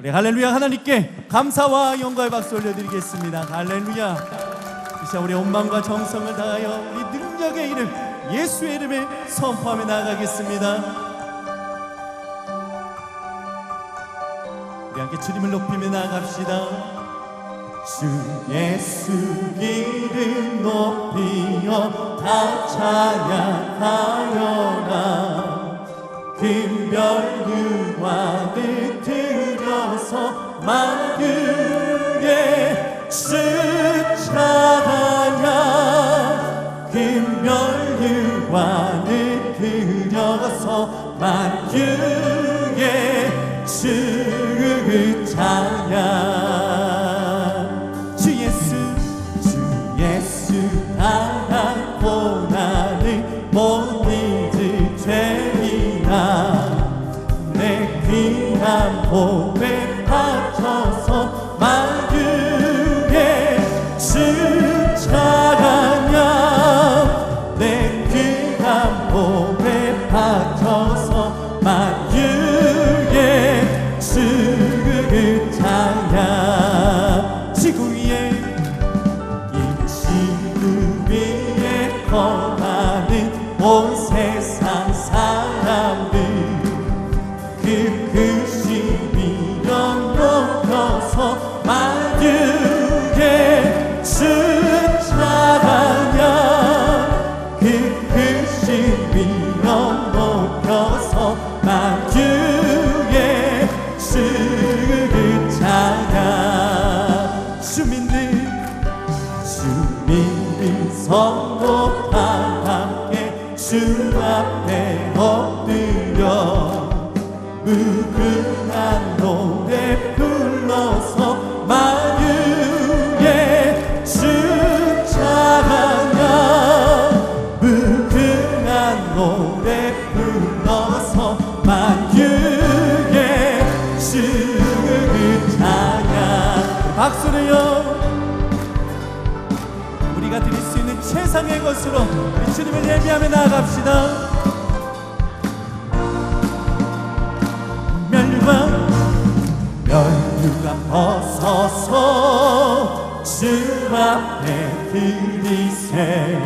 우리 할렐루야 하나님께 감사와 영광의 박수 올려드리겠습니다. 할렐루야. 이 시간 우리 온 마음과 정성을 다하여 우리 능력의 이름 예수의 이름을 선포하며 나아가겠습니다. 우리 함께 주님을 높이며 나아갑시다. 주 예수 이름 높이어 다 찬양하여라 금별 유관을 들 여서 만유의 주 찬양 금별 유관을 들여서 만유의 주 예수 주 예수 알았고 나를 못 잊을 죄이나 내 귀한 몸에 apart. 무궁한 노래 불러서 만유의 주 찬양 무궁한 노래 불러서 만유의 주 찬양 박수를요. 우리가 드릴 수 있는 최상의 것으로 주님을 예비하며 나아갑시다 멸류관 멸류관 벗어서 주 앞에 들이세.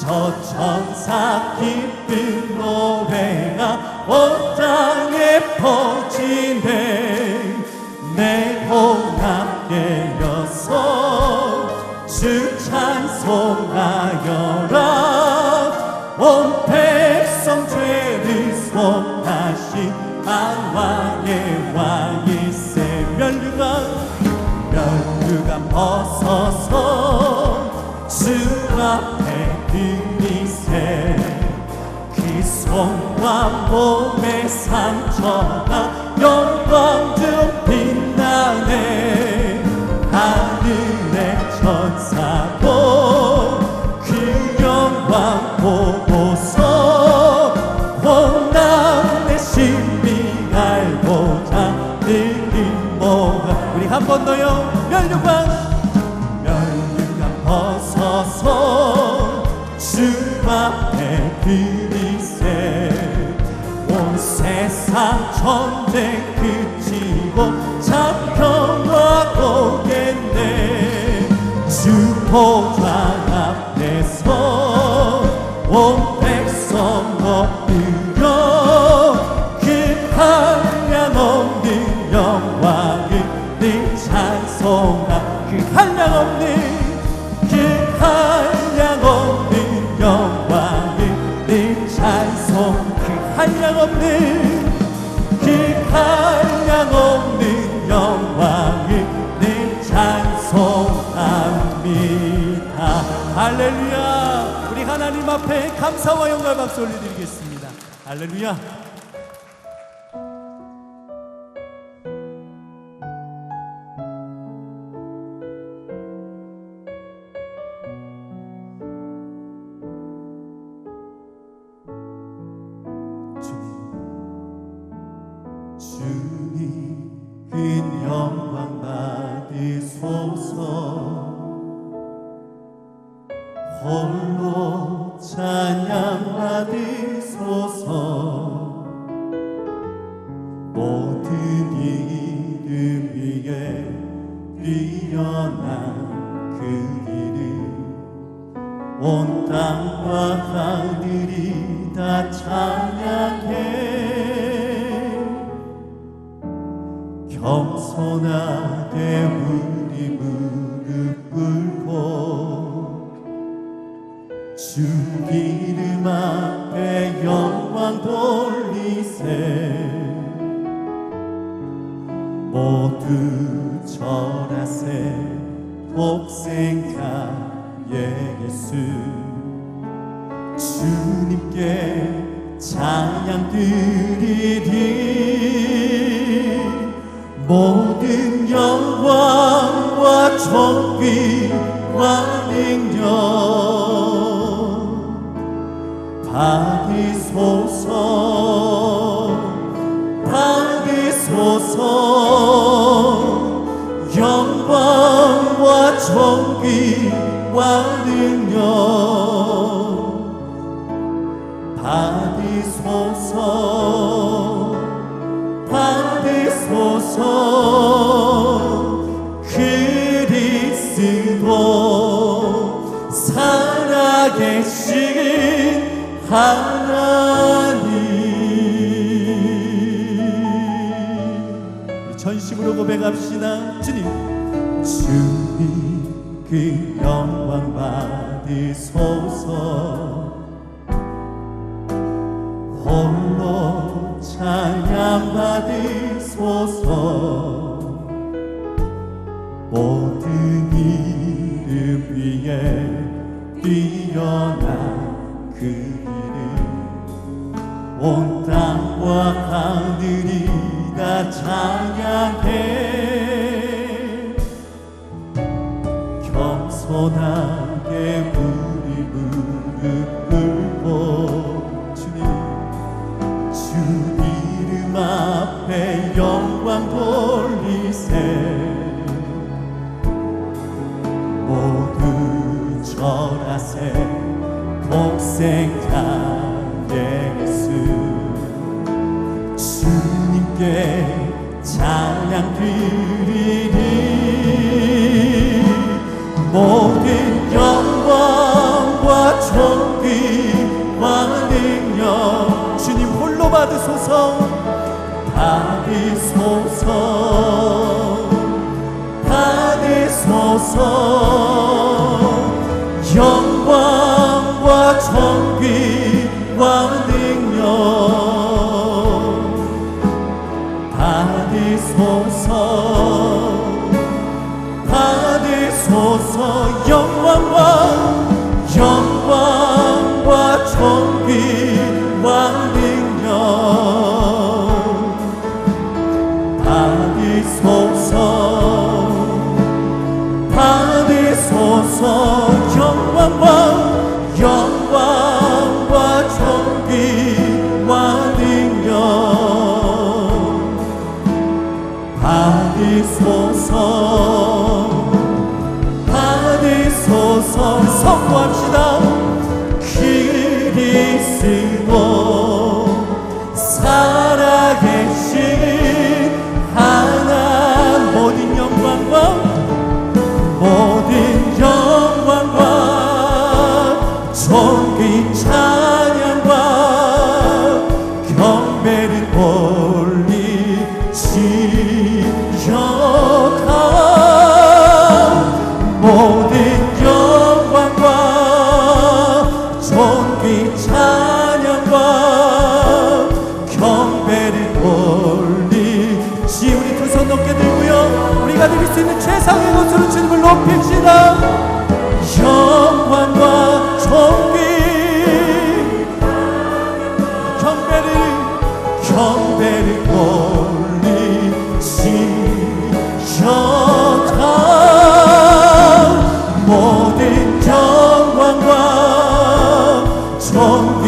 저 천사 기쁜 노래가 온 땅에 퍼지네 내 공함께 여서 주 찬송하여라. 온 백성 죄를 속 하신 만왕의 왕이세 멸류관 멸류관 벗어서 주 앞에 들이세. 그 손과 몸의 상처 벗어서 주 앞에 들이세 온 세상 전쟁 그치고 참 평화 오겠네. 주 보좌 앞에서 온 백성 엎드려 그 한량 없는 영광을 늘 찬송하 그 한량 없는 할렐루야. 우리 하나님 앞에 감사와 영광 박수 올려드리겠습니다. 할렐루야 겸손하게 우리 무릎 꿇고 주 이름 앞에 영광 돌리세. 모두 절하세. 독생자 예수. 주님께 찬양 드리리 모든 영광과 존귀와 능력 받으소서 받으소서. 영광과 존귀와 하나님. 전심으로 고백합시다. 주님. 주님 그 영광 받으소서. 홀로 찬양 받으소서 땅과 하늘이 다 찬양해. 겸손하게 우리 무릎 꿇고 주님 주 이름 앞에 영광 돌리세. 모두 절하세. 독생자 예수 주님께 찬양 드리리 모든 영광과 존귀와 능력 주님 홀로 받으소서. 받으소서 받으소서 경배를 올리시려다 모든 영광과 존귀 찬양과 경배를 올리시. 우리 두 손 높게 들고요. 우리가 드릴 수 있는 최상의 것으로 주님을 높입시다. 영광과 존귀 영